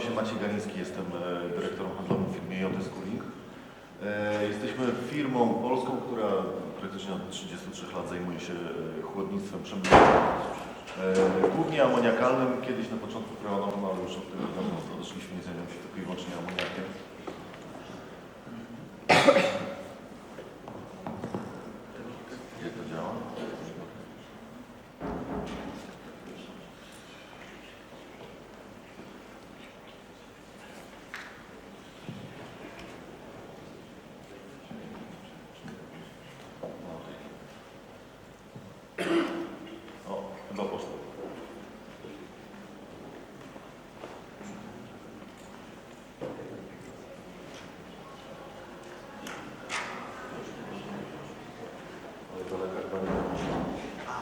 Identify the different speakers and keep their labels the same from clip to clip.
Speaker 1: Nazywam się Maciej Ganiński, jestem e, dyrektorem handlowym w firmie JS Cooling. E, Jesteśmy firmą polską, która praktycznie od 33 lat zajmuje się e, chłodnictwem przemysłowym. Głównie amoniakalnym, kiedyś na początku freonowym, ale już od tego dawno odeszliśmy i zajmujemy się tylko i wyłącznie amoniakiem. Jak to działa? O, chyba poszło. Ale daleka chyba nie ma.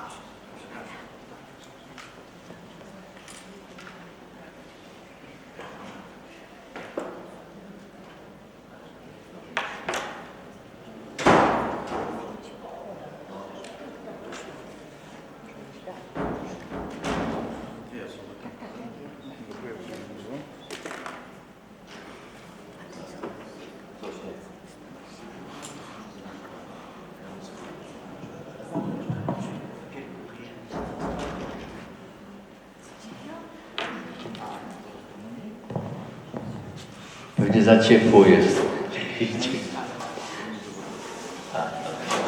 Speaker 1: Coś nie chce.
Speaker 2: Pewnie za ciepło jest.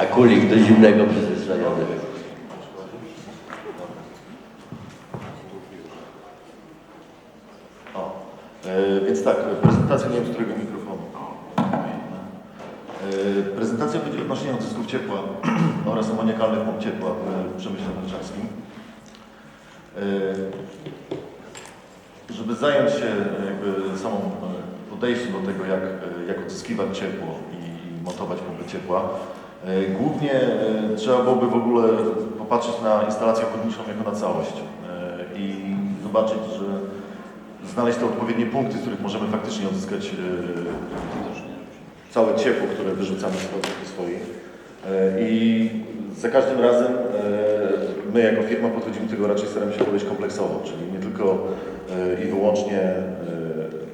Speaker 2: A, kulik do zimnego przyzwyczajony.
Speaker 1: O, e, więc tak, prezentacja nie wiem z którego mikrofonu. E, prezentacja będzie odnośnie odzysków ciepła oraz amoniakalnych pomp ciepła w przemyśle mleczarskim. E, żeby zająć się jakby samą podejściem do tego, jak, e, jak odzyskiwać ciepło i, montować pompy ciepła, e, głównie e, trzeba byłoby w ogóle popatrzeć na instalację chłodniczą jako na całość i zobaczyć, że znaleźć te odpowiednie punkty, z których możemy faktycznie odzyskać całe ciepło, które wyrzucamy z swojej. E, I za każdym razem my jako firma podchodzimy do tego raczej staramy się podejść kompleksowo, czyli nie tylko i wyłącznie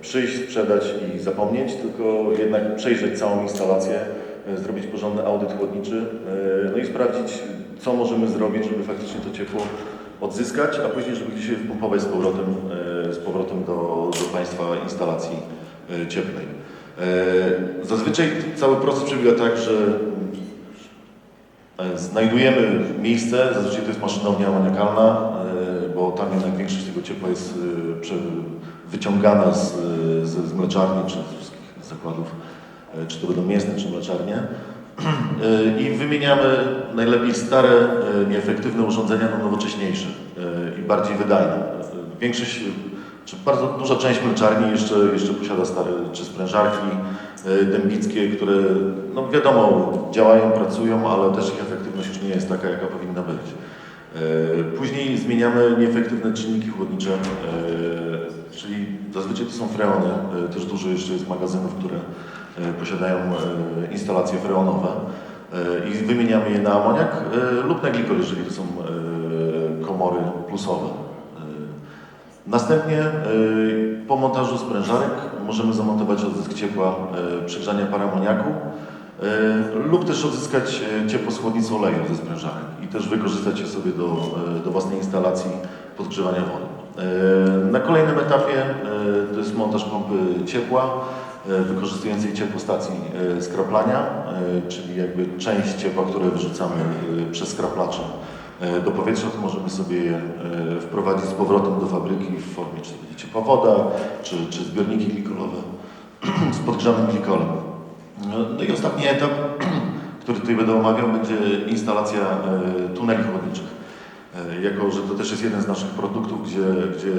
Speaker 1: przyjść, sprzedać i zapomnieć, tylko jednak przejrzeć całą instalację, e, zrobić porządny audyt chłodniczy, e, no i sprawdzić, co możemy zrobić, żeby faktycznie to ciepło odzyskać, a później, żeby gdzieś wpompować z powrotem, e, z powrotem do, do Państwa instalacji cieplnej. Zazwyczaj cały proces przebiega tak, że znajdujemy miejsce, zazwyczaj to jest maszynownia amoniakalna, e, bo tam jednak większość tego ciepła jest wyciągana z, z, z mleczarni czy z wszystkich zakładów, e, czy to będą mięsne, czy mleczarnie. E, I wymieniamy najlepiej stare, e, nieefektywne urządzenia na nowocześniejsze i bardziej wydajne. Większość, czy bardzo duża część mleczarni jeszcze, jeszcze posiada stare czy sprężarki dębickie, które no wiadomo działają, pracują, ale też ich efektywność już nie jest taka, jaka powinna być. Później zmieniamy nieefektywne czynniki chłodnicze, czyli zazwyczaj to są freony, e, też dużo jeszcze jest magazynów, które e, posiadają e, instalacje freonowe i wymieniamy je na amoniak lub na glikol, jeżeli to są komory plusowe. Następnie po montażu sprężarek możemy zamontować odzysk ciepła przegrzania paramoniaku lub też odzyskać ciepło z chłodnicy oleju ze sprężarek i też wykorzystać je sobie do, do własnej instalacji podgrzewania wody. E, Na kolejnym etapie e, to jest montaż pompy ciepła e, wykorzystującej ciepło stacji skraplania, czyli jakby część ciepła, które wyrzucamy przez skraplacze do powietrza, to możemy sobie je wprowadzić z powrotem do fabryki w formie, czy to będzie ciepła woda, czy, czy zbiorniki glikolowe z podgrzanym glikolem. No, no i ostatni etap, który tutaj będę omawiał, będzie instalacja tuneli chłodniczych. Jako, że to też jest jeden z naszych produktów, gdzie, gdzie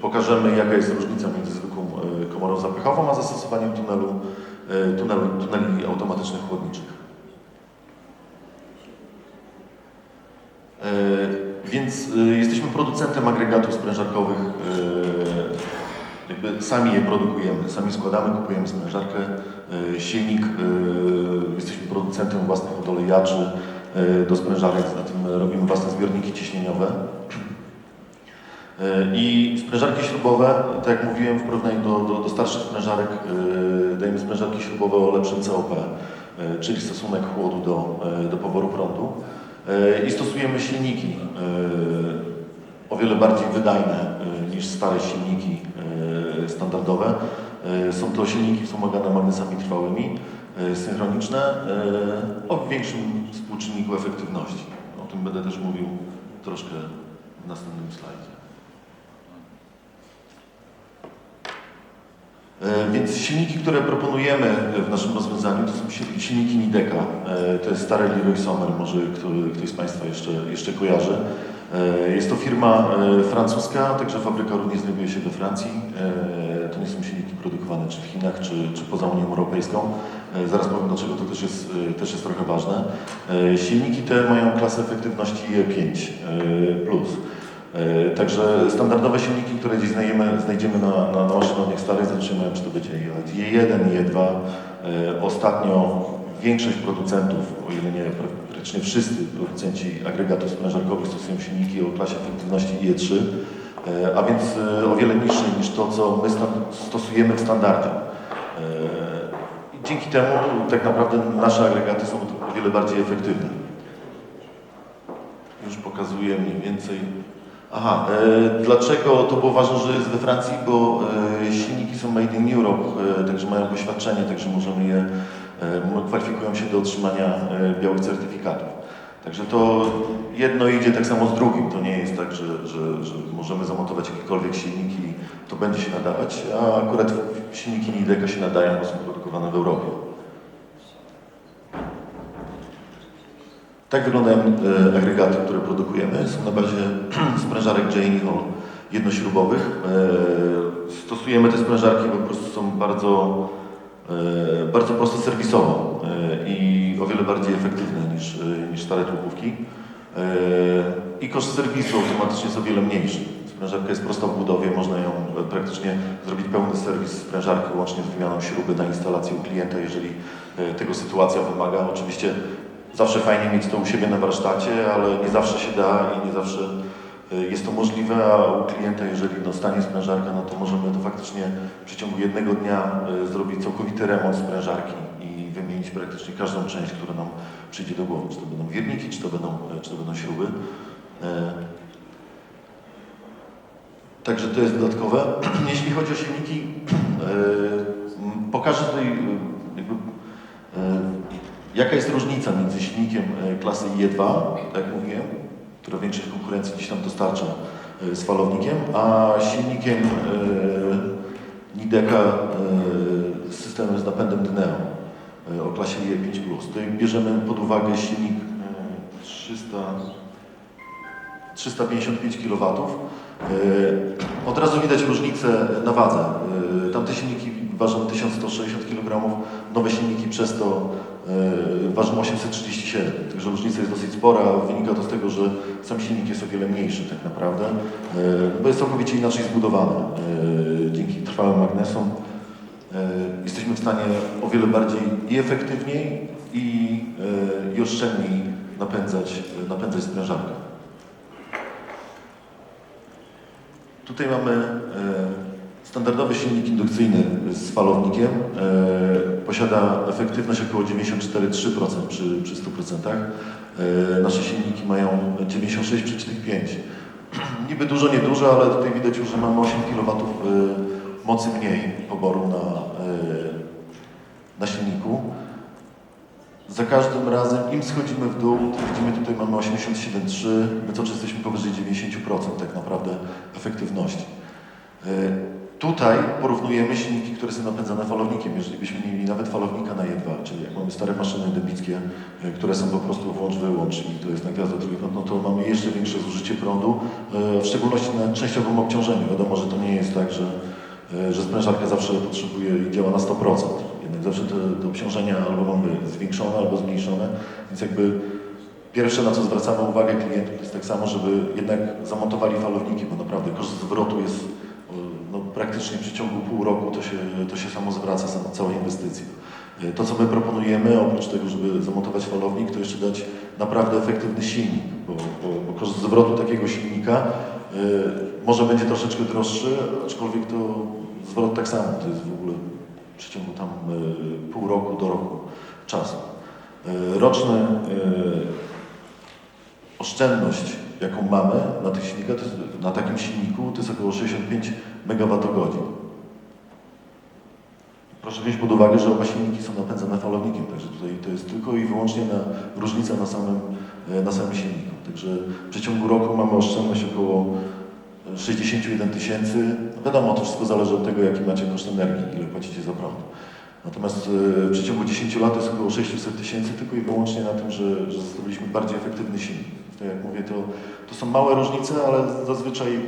Speaker 1: pokażemy, jaka jest różnica między zwykłą e, komorą zapychową, a zastosowaniem tunelu, e, tunel, tuneli automatycznych chłodniczych. E, Więc jesteśmy producentem agregatów sprężarkowych. Jakby sami je produkujemy, sami składamy, kupujemy sprężarkę, silnik. Jesteśmy producentem własnych olejaczy e, do sprężarek, zatem robimy własne zbiorniki ciśnieniowe. E, I sprężarki śrubowe, tak jak mówiłem, w porównaniu do, do, do starszych sprężarek e, dajemy sprężarki śrubowe o lepszym COP, e, czyli stosunek chłodu do, e, do poboru prądu. E, I stosujemy silniki e, o wiele bardziej wydajne e, niż stare silniki e, standardowe. E, Są to silniki wspomagane magnesami trwałymi, e, synchroniczne, e, o większym współczynniku efektywności. Tym będę też mówił troszkę w następnym slajdzie. E, Więc silniki, które proponujemy w naszym rozwiązaniu, to są sil- silniki Nideka. E, To jest stary Leroy Sommer, może ktoś z Państwa jeszcze, jeszcze kojarzy. E, Jest to firma francuska, także fabryka również znajduje się we Francji. To nie są silniki produkowane czy w Chinach, czy, czy poza Unią Europejską. E, Zaraz powiem, dlaczego to też jest, e, też jest trochę ważne. E, Silniki te mają klasę efektywności E5+. e, plus. E, Także standardowe silniki, które dziś znajdziemy, znajdziemy na, na, na maszynowniach starych, zatrzymają, czy to będzie E1, E2. E, Ostatnio większość producentów, o ile nie praktycznie wszyscy producenci agregatów sprężarkowych stosują silniki o klasie efektywności E3, e, a więc o wiele niższej niż to, co my stosujemy w standardzie. Dzięki temu tak naprawdę nasze agregaty są o wiele bardziej efektywne. Już pokazuję mniej więcej. Aha, e, dlaczego to było ważne, że jest we Francji? Bo e, silniki są made in Europe, e, także mają poświadczenie, także możemy je, e, kwalifikują się do otrzymania e, białych certyfikatów. Także to jedno idzie tak samo z drugim. To nie jest tak, że, że, że możemy zamontować jakikolwiek silnik i to będzie się nadawać, a akurat silniki Nideka się nadają, bo są produkowane w Europie. Tak wyglądają e, agregaty, które produkujemy. Są na bazie sprężarek Jane Hall jednośrubowych. E, stosujemy te sprężarki, bo po prostu są bardzo, e, bardzo prosto serwisowo e, i o wiele bardziej efektywne niż, e, niż stare tłupówki. E, I koszt serwisu automatycznie jest o wiele mniejszy. Sprężarka jest prosta w budowie, można ją e, praktycznie zrobić pełny serwis sprężarki łącznie z wymianą śruby na instalację u klienta, jeżeli e, tego sytuacja wymaga. Oczywiście Zawsze fajnie mieć to u siebie na warsztacie, ale nie zawsze się da i nie zawsze y, jest to możliwe, a u klienta, jeżeli dostanie sprężarkę, no to możemy to faktycznie w przeciągu jednego dnia y, zrobić całkowity remont sprężarki i wymienić praktycznie każdą część, która nam przyjdzie do głowy. Czy to będą wierniki, czy to będą, czy to będą śruby. Także to jest dodatkowe. Jeśli chodzi o silniki, e, pokażę tutaj e, jakby, e, jaka jest różnica między silnikiem klasy IE2, tak jak mówiłem, która większość konkurencji gdzieś tam dostarcza z falownikiem, a silnikiem Nideka z systemem z napędem Dyneo o klasie IE5+. Tutaj bierzemy pod uwagę silnik e, 300 355 kW. E, Od razu widać różnicę na wadze. E, Tamte silniki ważą 1160 kg, nowe silniki przez to e, ważą 837. Także różnica jest dosyć spora. Wynika to z tego, że sam silnik jest o wiele mniejszy tak naprawdę, bo jest całkowicie inaczej zbudowany. Dzięki trwałym magnesom jesteśmy w stanie o wiele bardziej i efektywniej i, i oszczędniej napędzać, napędzać sprężarkę. Tutaj mamy e, standardowy silnik indukcyjny z falownikiem. E, posiada efektywność około 94,3% przy, przy 100%. E, nasze silniki mają 96,5%. Niby dużo, niedużo, ale tutaj widać już, że mamy 8 kW mocy mniej poboru na, na silniku. Za każdym razem, im schodzimy w dół, to widzimy tutaj mamy 87,3, my czas jesteśmy powyżej 90% tak naprawdę efektywności. E, Tutaj porównujemy silniki, które są napędzane falownikiem. Jeżeli byśmy mieli nawet falownika na E2, czyli jak mamy stare maszyny debickie, e, które są po prostu włącz-wyłącz i to jest na gwiazdę prąd, no to mamy jeszcze większe zużycie prądu, e, w szczególności na częściowym obciążeniu. Wiadomo, że to nie jest tak, że, że sprężarka zawsze potrzebuje i działa na 100%. Zawsze te, te obciążenia albo mamy zwiększone, albo zmniejszone, więc jakby pierwsze, na co zwracamy uwagę klientów, to jest tak samo, żeby jednak zamontowali falowniki, bo naprawdę koszt zwrotu jest no, praktycznie w przeciągu pół roku, to się, to się samo zwraca za całą inwestycję. E, To, co my proponujemy, oprócz tego, żeby zamontować falownik, to jeszcze dać naprawdę efektywny silnik, bo, bo, bo koszt zwrotu takiego silnika Może będzie troszeczkę droższy, aczkolwiek to zwrot tak samo, to jest w ogóle w przeciągu tam y, pół roku do roku czasu. Y, Roczny y, oszczędność, jaką mamy na tych silnikach, na takim silniku, to jest około 65 MWh. Proszę wziąć pod uwagę, że oba silniki są napędzane falownikiem, także tutaj to jest tylko i wyłącznie na, różnica na samym, na samym silniku. Także w przeciągu roku mamy oszczędność około 61 tysięcy. No wiadomo, to wszystko zależy od tego, jaki macie koszt energii, ile płacicie za prąd. Natomiast e, w przeciągu 10 lat jest około 600 tysięcy tylko i wyłącznie na tym, że, że zostawiliśmy bardziej efektywny silnik. Tak jak mówię, to, to są małe różnice, ale zazwyczaj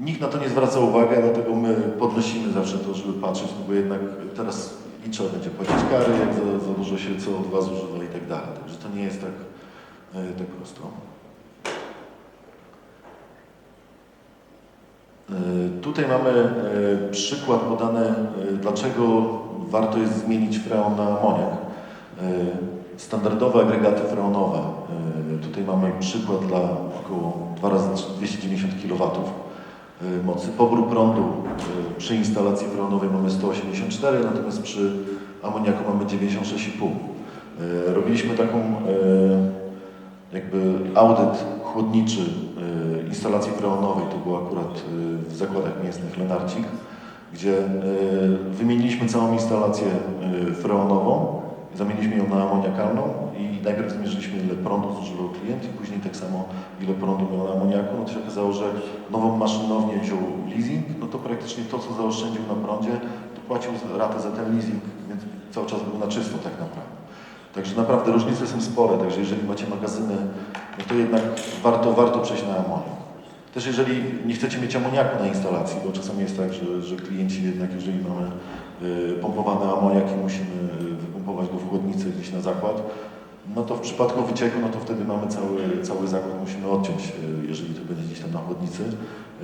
Speaker 1: nikt na to nie zwraca uwagi, dlatego my podnosimy zawsze to, żeby patrzeć, no bo jednak teraz i trzeba będzie płacić kary, jak za, za dużo się CO2 zużywa i tak dalej. Także to nie jest tak, e, tak prosto. Tutaj mamy e, przykład podany, e, dlaczego warto jest zmienić freon na amoniak. E, Standardowe agregaty freonowe. e, Tutaj mamy przykład dla około 2 razy 290 kW e, mocy. Pobór prądu e, przy instalacji freonowej mamy 184, natomiast przy amoniaku mamy 96,5. E, Robiliśmy taką e, jakby audyt chłodniczy e, instalacji freonowej, to było akurat e, w zakładach mięsnych Lenarcik, gdzie e, wymieniliśmy całą instalację freonową, zamieniliśmy ją na amoniakalną i najpierw zmierzyliśmy ile prądu zużywał klient i później tak samo ile prądu miał na amoniaku. No to się okazało, że nową maszynownię wziął leasing, no to praktycznie to co zaoszczędził na prądzie, to płacił ratę za ten leasing, więc cały czas był na czysto tak naprawdę. Także naprawdę różnice są spore, także jeżeli macie magazyny, no to jednak warto, warto przejść na amoniak. Też jeżeli nie chcecie mieć amoniaku na instalacji, bo czasami jest tak, że, że klienci jednak, jeżeli mamy y, pompowany amoniak i musimy wypompować go w chłodnicy gdzieś na zakład, no to w przypadku wycieku, no to wtedy mamy cały, cały zakład, musimy odciąć, y, jeżeli to będzie gdzieś tam na chłodnicy.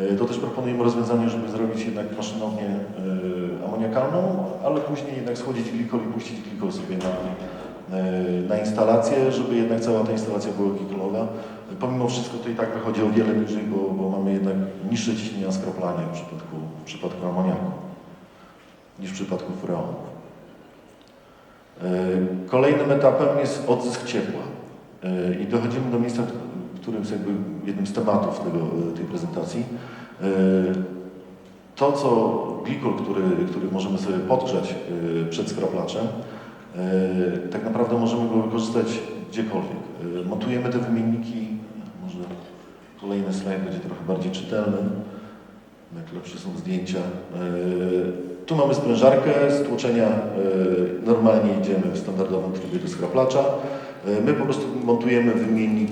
Speaker 1: Y, To też proponujemy rozwiązanie, żeby zrobić jednak maszynownię amoniakalną, ale później jednak schłodzić glikol i puścić glikol sobie na, na instalację, żeby jednak cała ta instalacja była glikolowa. Pomimo wszystko to i tak wychodzi o wiele niżej, bo, bo mamy jednak niższe ciśnienia skroplania w przypadku, w przypadku amoniaku niż w przypadku freonu. E, Kolejnym etapem jest odzysk ciepła. E, I dochodzimy do miejsca, którym jest jakby jednym z tematów tego, tej prezentacji. E, To, co glikol, który, który możemy sobie podgrzać e, przed skraplaczem, e, tak naprawdę możemy go wykorzystać gdziekolwiek. E, Montujemy te wymienniki, może kolejny slajd będzie trochę bardziej czytelny, jak lepsze są zdjęcia. E, Tu mamy sprężarkę z tłoczenia, e, normalnie idziemy w standardowym trybie do skraplacza. E, My po prostu montujemy wymiennik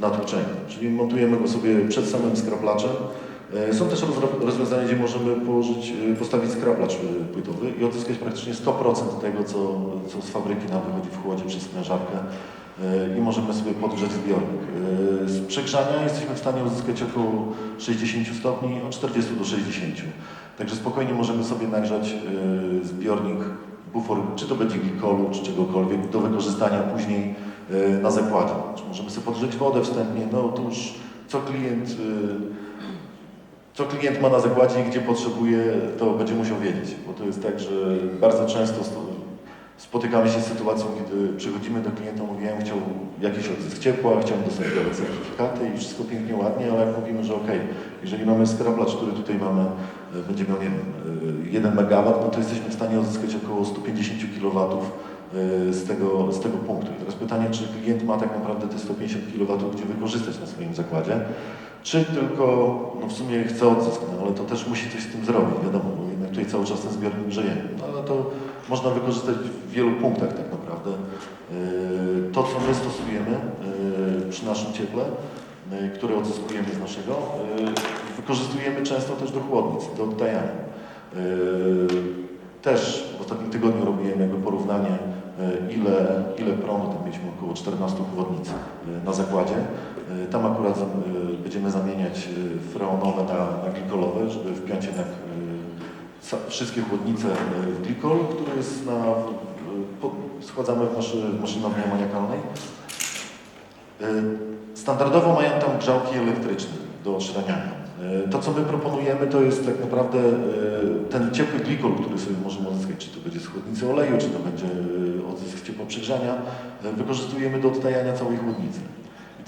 Speaker 1: na tłoczenie, czyli montujemy go sobie przed samym skraplaczem. E, Są też rozwiązania, gdzie możemy położyć, e, postawić skraplacz e, płytowy i odzyskać praktycznie 100% tego, co, co z fabryki nam wychodzi w chłodzie przez sprężarkę e, i możemy sobie podgrzać zbiornik. Z przegrzania jesteśmy w stanie uzyskać około 60 stopni, od 40 do 60. Także spokojnie możemy sobie nagrzać zbiornik bufor, czy to będzie glikolu, czy czegokolwiek, do wykorzystania później na zakładzie. Możemy sobie podgrzeć wodę wstępnie, no to już co klient, co klient ma na zakładzie i gdzie potrzebuje, to będzie musiał wiedzieć, bo to jest tak, że bardzo często sto- spotykamy się z sytuacją, kiedy przychodzimy do klienta, mówimy, chciał jakiś odzysk ciepła, chciałbym dostać białe certyfikaty i wszystko pięknie, ładnie, ale jak mówimy, że okej, jeżeli mamy skraplacz, który tutaj mamy, e, będzie miał, nie wiem, e, 1 MW, no to jesteśmy w stanie odzyskać około 150 kW e, z tego, z tego punktu. I teraz pytanie, czy klient ma tak naprawdę te 150 kW gdzie wykorzystać na swoim zakładzie, czy tylko no w sumie chce odzysk, no ale to też musi coś z tym zrobić, wiadomo, bo jednak tutaj cały czas ten zbiornik grzeje. No ale to można wykorzystać w wielu punktach tak naprawdę. Yy, To, co my stosujemy yy, przy naszym cieple, yy, które odzyskujemy z naszego, wykorzystujemy często też do chłodnic, do odtajania. Też w ostatnim tygodniu robiłem jakby porównanie, ile, ile prądu, tam mieliśmy około 14 chłodnic na zakładzie. Yy, Tam akurat yy, będziemy zamieniać yy, freonowe na, na glikolowe, żeby wpiąć jednak wszystkie chłodnice w glikol, który jest na, po, schładzamy w naszy, w maszynowni amoniakalnej. Yy, Standardowo mają tam grzałki elektryczne. do odszraniania. E, To, co my proponujemy, to jest tak naprawdę e, ten ciepły glikol, który sobie możemy odzyskać, czy to będzie z chłodnicy oleju, czy to będzie e, odzysk z ciepłoprzegrzania, e, wykorzystujemy do odtajania całej chłodnicy.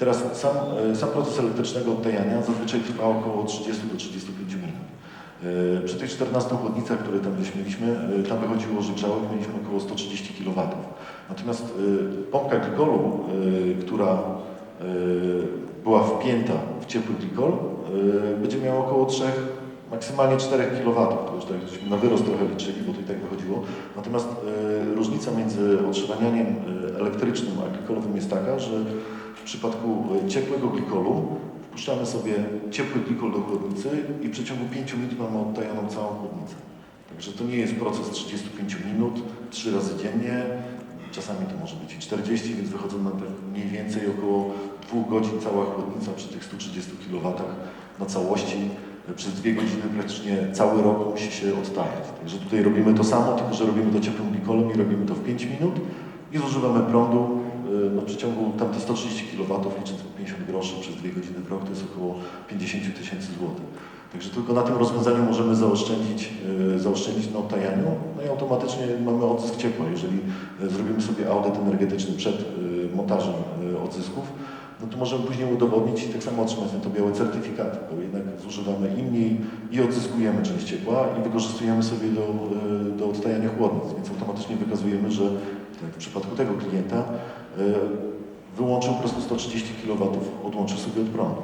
Speaker 1: Teraz sam, e, sam proces elektrycznego odtajania zazwyczaj trwa około 30 do 35 minut. E, Przy tych 14 chłodnicach, które tam gdzieś mieliśmy, e, tam wychodziło, że grzałek mieliśmy około 130 kW. Natomiast pompka glikolu, która była wpięta w ciepły glikol, będzie miała około 3, maksymalnie 4 kW. To już tak żeśmy na wyrost trochę liczyli, bo to i tak wychodziło. Natomiast różnica między otrzymanianiem elektrycznym a glikolowym jest taka, że w przypadku e, ciepłego glikolu wpuszczamy sobie ciepły glikol do chłodnicy i w przeciągu 5 minut mamy odtajoną całą chłodnicę. Także to nie jest proces 35 minut, 3 razy dziennie, czasami to może być i 40, więc wychodzą nam tak mniej więcej około 2 godzin cała chłodnica przy tych 130 kW na całości. Przez dwie godziny praktycznie cały rok musi się odtajać. Także tutaj robimy to samo, tylko że robimy to ciepłym glikolem i robimy to w 5 minut i zużywamy prądu y, no, w przeciągu tam te 130 kW, licząc po 50 groszy przez dwie godziny w rok, to jest około 50 tysięcy złotych. Także tylko na tym rozwiązaniu możemy zaoszczędzić, y, zaoszczędzić na odtajaniu, no i automatycznie mamy odzysk ciepła. Jeżeli y, zrobimy sobie audyt energetyczny przed montażem odzysków, no to możemy później udowodnić i tak samo otrzymać na to białe certyfikaty, bo jednak zużywamy i mniej i odzyskujemy część ciepła i wykorzystujemy sobie do, do odtajania chłodnic, więc automatycznie wykazujemy, że tak w przypadku tego klienta y, wyłączył po prostu 130 kW, odłączył sobie od prądu.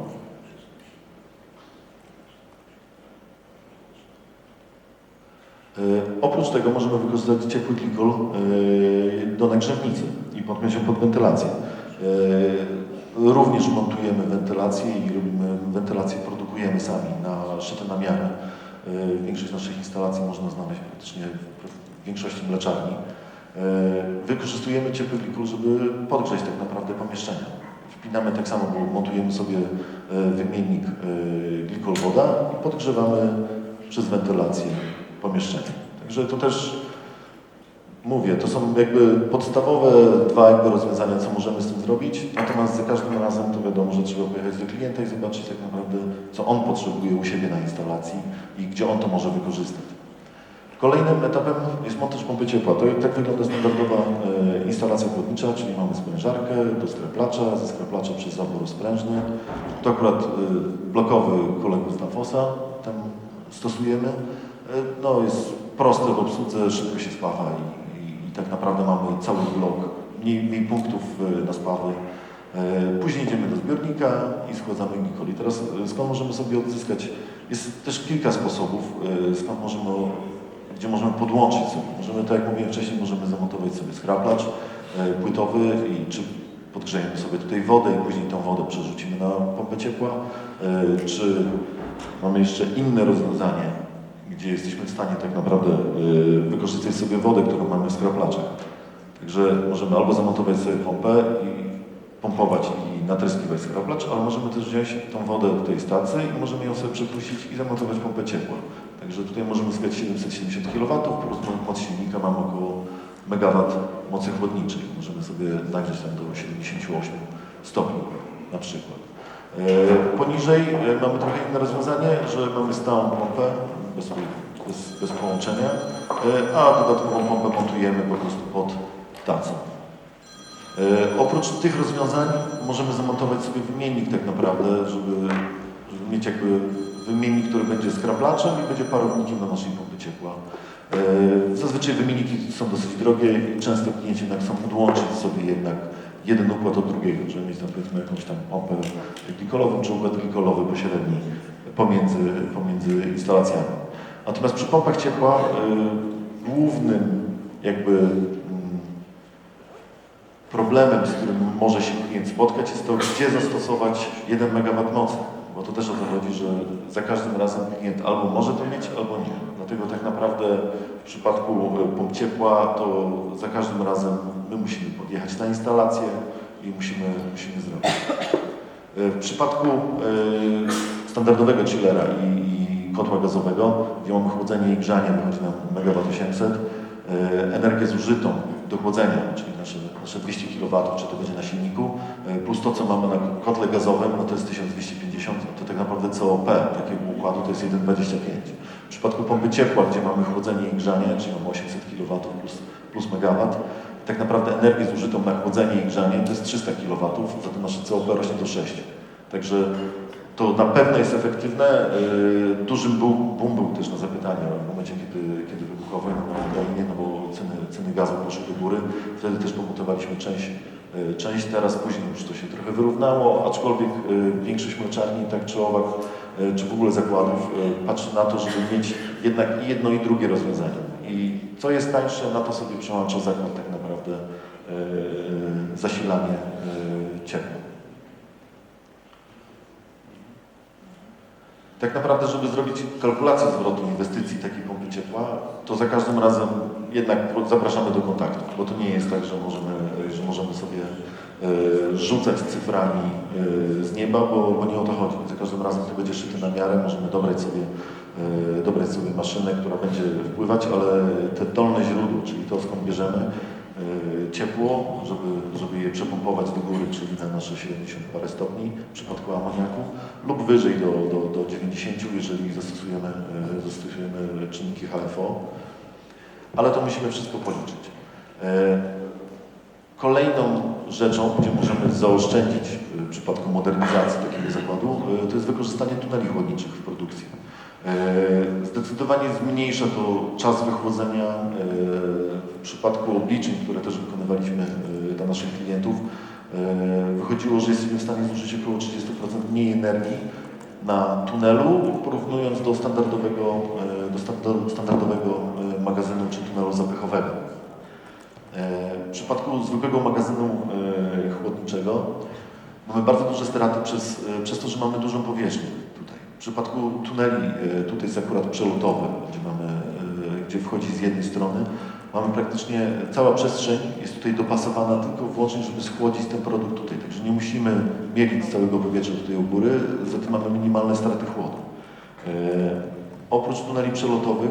Speaker 1: E, Oprócz tego możemy wykorzystać ciepły glikol e, do nagrzewnicy i podpiąć ją pod wentylację. E, Również montujemy wentylację i robimy wentylację, produkujemy sami na szyte na miarę. E, Większość naszych instalacji można znaleźć praktycznie w większości mleczarni. E, Wykorzystujemy ciepły glikol, żeby podgrzeć tak naprawdę pomieszczenia. Wpinamy tak samo, bo montujemy sobie e, wymiennik e, glikol-woda i podgrzewamy przez wentylację pomieszczenia. Także to też mówię, to są jakby podstawowe dwa jakby rozwiązania, co możemy z tym zrobić. Natomiast za każdym razem to wiadomo, że trzeba pojechać do klienta i zobaczyć tak naprawdę, co on potrzebuje u siebie na instalacji i gdzie on to może wykorzystać. Kolejnym etapem jest montaż pompy ciepła. To tak wygląda standardowa e, instalacja chłodnicza, czyli mamy sprężarkę do skraplacza, ze skraplacza przez zabór rozprężny. To akurat e, blokowy kolegów z Nafosa tam stosujemy. E, No jest proste w obsłudze, szybko się spawa i, i, i tak naprawdę mamy cały blok, mniej, mniej punktów na spawy. Później idziemy do zbiornika i składamy glikol. I teraz skąd możemy sobie odzyskać? Jest też kilka sposobów, skąd możemy, gdzie możemy podłączyć sobie. Możemy, tak jak mówiłem wcześniej, możemy zamontować sobie skraplacz e, płytowy i czy podgrzejemy sobie tutaj wodę i później tą wodę przerzucimy na pompę ciepła, e, czy mamy jeszcze inne rozwiązanie, gdzie jesteśmy w stanie tak naprawdę e, wykorzystać sobie wodę, którą mamy w skraplaczach. Także możemy albo zamontować sobie pompę i pompować i natryskiwać skraplacz, ale możemy też wziąć tą wodę do tej stacji i możemy ją sobie przepuścić i zamontować pompę ciepła. Także tutaj możemy uzyskać 770 kW, plus moc silnika mamy około megawat mocy chłodniczej. Możemy sobie nagrzeć tam do 78 stopni na przykład. E, Poniżej e, mamy trochę inne rozwiązanie, że mamy stałą pompę bez, bez, bez połączenia, e, a dodatkową pompę montujemy po prostu pod tacą. Oprócz tych rozwiązań możemy zamontować sobie wymiennik tak naprawdę, żeby, żeby mieć jakby wymiennik, który będzie skraplaczem i będzie parownikiem do naszej pompy ciepła. E, Zazwyczaj wymienniki są dosyć drogie często klienci jednak chcą podłączyć sobie jednak jeden układ od drugiego, żeby mieć tam powiedzmy jakąś tam pompę glikolową czy układ glikolowy pośredni pomiędzy, pomiędzy instalacjami. Natomiast przy pompach ciepła y, głównym jakby mm, problemem, z którym może się klient spotkać, jest to, gdzie zastosować 1 MW mocy. Bo to też o to chodzi, że za każdym razem klient albo może to mieć, albo nie. Dlatego tak naprawdę w przypadku e, pomp ciepła, to za każdym razem my musimy podjechać na instalację i musimy, musimy zrobić. E, W przypadku e, standardowego chillera i, kotła gazowego, gdzie chłodzenie i grzanie, wychodzi nam 1 MW 800, e, energię zużytą do chłodzenia, czyli nasze, nasze 200 kW, czy to będzie na silniku, e, plus to, co mamy na kotle gazowym, no to jest 1250, to tak naprawdę COP takiego układu to jest 1,25. W przypadku pompy ciepła, gdzie mamy chłodzenie i grzanie, czyli mamy 800 kW plus, plus megawatt, tak naprawdę energię zużytą na chłodzenie i grzanie to jest 300 kW, zatem nasze COP rośnie do 6. Także to na pewno jest efektywne. Yy, Dużym boom, był też na zapytania w momencie, kiedy, kiedy wybuchła wojna na Ukrainie, no bo ceny, ceny gazu poszły do góry. Wtedy też pomutowaliśmy część, yy, część, teraz później już to się trochę wyrównało, aczkolwiek yy, większość mleczarni, tak czy owak, czy w ogóle zakładów patrzy na to, żeby mieć jednak i jedno i drugie rozwiązanie. I co jest tańsze, na to sobie przełącza zakład tak naprawdę zasilanie yy, Tak naprawdę, żeby zrobić kalkulację zwrotu inwestycji takiej pompy ciepła, to za każdym razem jednak zapraszamy do kontaktu, bo to nie jest tak, że możemy, że możemy sobie e, rzucać cyframi e, z nieba, bo, bo nie o to chodzi. Za każdym razem to będzie szyte na miarę, możemy dobrać sobie, e, dobrać sobie maszynę, która będzie wpływać, ale te dolne źródło, czyli to skąd bierzemy ciepło, żeby, żeby je przepompować do góry, czyli na nasze 70 parę stopni w przypadku amoniaku, lub wyżej do, do, do 90, jeżeli zastosujemy, e, zastosujemy czynniki HFO. Ale to musimy wszystko policzyć. E, Kolejną rzeczą, gdzie możemy zaoszczędzić e, w przypadku modernizacji takiego zakładu, e, to jest wykorzystanie tuneli chłodniczych w produkcji. E, Zdecydowanie zmniejsza to czas wychłodzenia e, w przypadku obliczeń, które też wykonywaliśmy e, dla naszych klientów. Wychodziło, że jesteśmy w stanie zużyć około 30% mniej energii na tunelu, porównując do standardowego, do standard- standardowego magazynu czy tunelu zapychowego. W przypadku zwykłego magazynu chłodniczego mamy bardzo duże straty przez, przez to, że mamy dużą powierzchnię. W przypadku tuneli, e, tutaj jest akurat przelotowy, gdzie, mamy, e, gdzie wchodzi z jednej strony, mamy praktycznie cała przestrzeń jest tutaj dopasowana tylko wyłącznie, żeby schłodzić ten produkt tutaj. Także nie musimy mielić całego powietrza tutaj u góry, zatem mamy minimalne straty chłodu. E, Oprócz tuneli przelotowych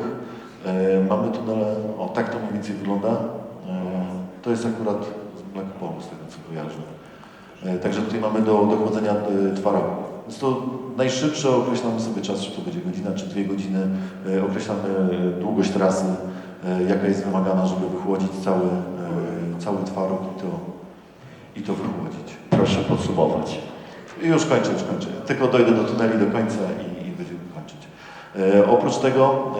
Speaker 1: mamy tunele, o tak to mniej więcej wygląda. To jest akurat z Black Polu, z tego co kojarzę. Także tutaj mamy do, do chłodzenia e. To najszybsze, określamy sobie czas, czy to będzie godzina, czy dwie godziny. E, Określamy e, długość trasy, e, jaka jest wymagana, żeby wychłodzić cały, cały twaróg i to, i to wychłodzić.
Speaker 2: Proszę podsumować.
Speaker 1: I Już kończę, już kończę. Tylko dojdę do tuneli do końca i, i będziemy kończyć. E, oprócz tego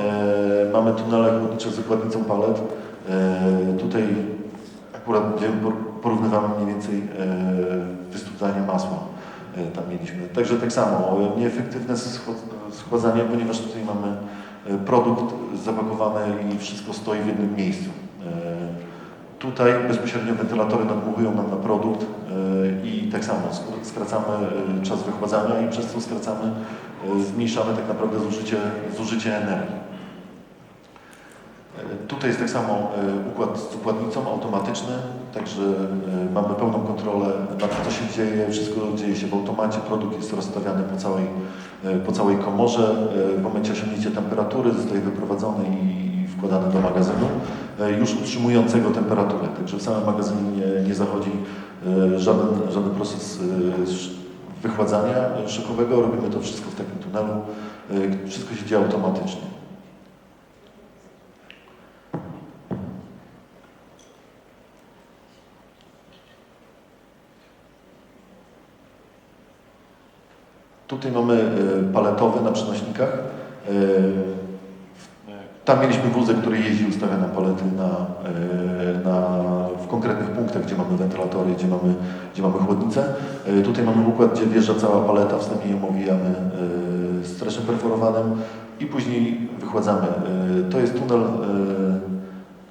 Speaker 1: e, mamy tunele chłodnicze z układnicą palet. E, tutaj akurat porównywamy mniej więcej e, wystudzanie masła. E, tam mieliśmy. Także tak samo, e, nieefektywne schładzanie, ponieważ tutaj mamy e, produkt zapakowany i wszystko stoi w jednym miejscu. Tutaj bezpośrednio wentylatory nadmuchują nam na produkt i tak samo sk- skracamy czas wychładzania i przez to skracamy, zmniejszamy tak naprawdę zużycie, zużycie energii. E, Tutaj jest tak samo e, układ z układnicą automatyczny, także e, mamy pełną kontrolę nad tym, co się dzieje. Wszystko dzieje się w automacie, produkt jest rozstawiany po całej, po całej komorze. W momencie osiągnięcia temperatury zostaje wyprowadzony i wkładany do magazynu, już utrzymującego temperaturę. Także w samym magazynie nie, nie zachodzi żaden, żaden proces wychładzania szokowego. Robimy to wszystko w takim tunelu. Wszystko się dzieje automatycznie. Tutaj mamy e, paletowy na przenośnikach. E, Tam mieliśmy wózek, który jeździł, stawia na palety na, e, na, w konkretnych punktach, gdzie mamy wentylatory, gdzie mamy, gdzie mamy chłodnicę. Tutaj mamy układ, gdzie wjeżdża cała paleta, wstępnie ją owijamy streszem perforowanym i później wychładzamy. To jest tunel,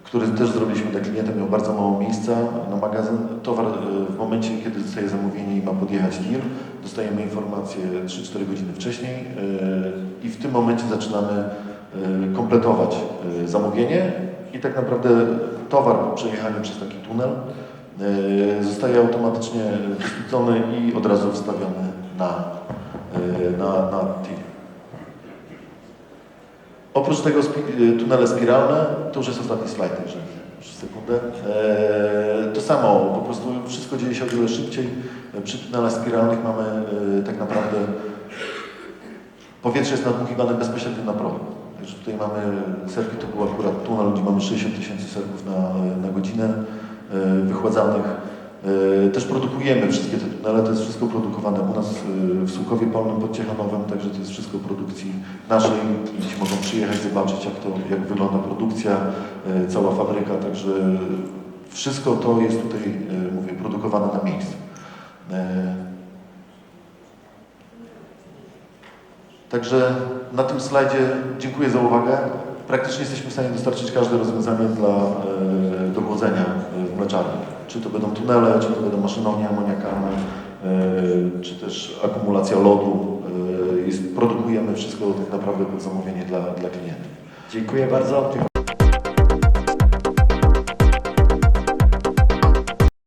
Speaker 1: który też zrobiliśmy dla klienta, miał bardzo mało miejsca na magazyn. Towar e, w momencie, kiedy dostaje zamówienie i ma podjechać tir, dostajemy informację 3-4 godziny wcześniej e, i w tym momencie zaczynamy e, kompletować zamówienie i tak naprawdę towar po przejechaniu przez taki tunel zostaje automatycznie wyświetlony i od razu wstawiony na, na, na tir. Oprócz tego spi- tunele spiralne, to już jest ostatni slajd, także sekundę. Eee, to samo, po prostu wszystko dzieje się o wiele szybciej. Przy tunelach spiralnych mamy e, tak naprawdę powietrze jest nadmuchiwane bezpośrednio na prąd. Także tutaj mamy serki, to był akurat tunel, gdzie mamy 60 tysięcy serków na, na godzinę e, wychładzanych. E, Też produkujemy wszystkie te tunele, to jest wszystko produkowane u nas e, w Sułkowie Polnym pod Ciechanowem, także to jest wszystko produkcji naszej. Dziś mogą przyjechać, zobaczyć jak, to, jak wygląda produkcja, e, cała fabryka, także wszystko to jest tutaj, mówię, produkowane na miejscu. Także na tym slajdzie dziękuję za uwagę. Praktycznie jesteśmy w stanie dostarczyć każde rozwiązanie dla e, w mleczarni. Czy to będą tunele, czy to będą maszynownie amoniakalne, e, czy też akumulacja lodu. E, produkujemy wszystko tak naprawdę pod zamówienie dla, dla klientów.
Speaker 2: Dziękuję bardzo.